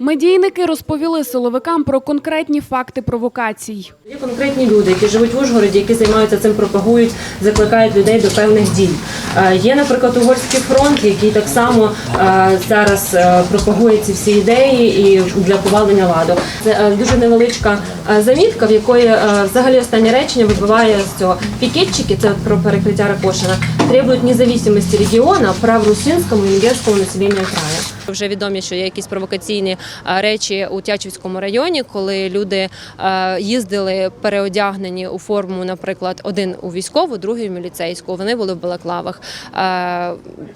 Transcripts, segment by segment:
Медійники розповіли силовикам про конкретні факти провокацій. Є конкретні люди, які живуть в Ужгороді, які займаються цим, пропагують, закликають людей до певних дій. Е, Є, наприклад, угорський фронт, який так само е, зараз е, пропагує ці всі ідеї і для повалення ладу. Це дуже невеличка замітка, в якої взагалі останнє речення вибиває з цього. Пікетчики, це про перекриття Ракошина, требують независимості регіону, прав русинському і венгерському населенню краю. Вже відомі, що є якісь провокаційні е, речі у Тячівському районі, коли люди е, їздили переодягнені у форму, наприклад, один у військову, другий в міліцейську. Вони були в балаклавах. Е,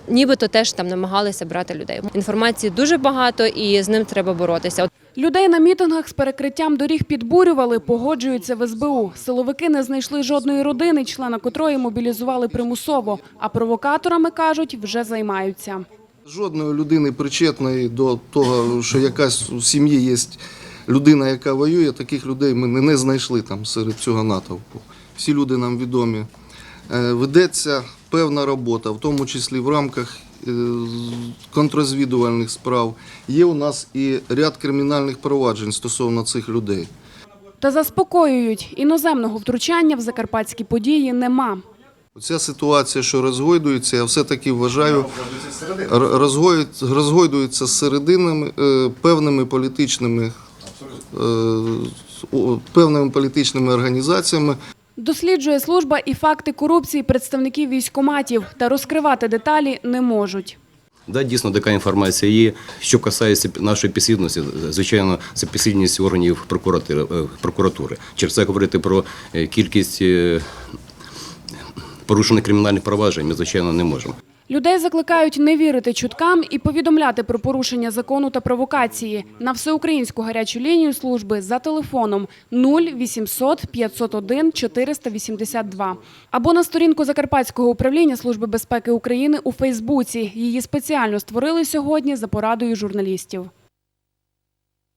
Нібито теж там намагалися брати людей. Інформації дуже багато, і з ним треба боротися. Людей на мітингах з перекриттям доріг підбурювали, погоджуються в СБУ. Силовики не знайшли жодної родини, члена котрої мобілізували примусово. А провокаторами кажуть, вже займаються. Жодної людини причетної до того, що якась у сім'ї є людина, яка воює, таких людей ми не- знайшли там серед цього натовпу. Всі люди нам відомі. Е, Ведеться певна робота, в тому числі в рамках е, контррозвідувальних справ. Є у нас і ряд кримінальних проваджень стосовно цих людей. Та заспокоюють, іноземного втручання в закарпатські події нема. Ця ситуація, що розгойдується, я все-таки вважаю, р- розгоюється- розгойдується з серединами е, певними політичними, е, певними політичними організаціями, Досліджує служба і факти корупції представників військоматів, та розкривати деталі не можуть. Да, дійсно така інформація є. Що касається нашої підслідності, звичайно, це підслідність органів прокуратури. е, прокуратури. Через це говорити про кількість порушених кримінальних проваджень ми, звичайно, не можемо. Людей закликають не вірити чуткам і повідомляти про порушення закону та провокації на всеукраїнську гарячу лінію служби за телефоном 0800 501 482 або на сторінку Закарпатського управління Служби безпеки України у Фейсбуці. Її спеціально створили сьогодні за порадою журналістів.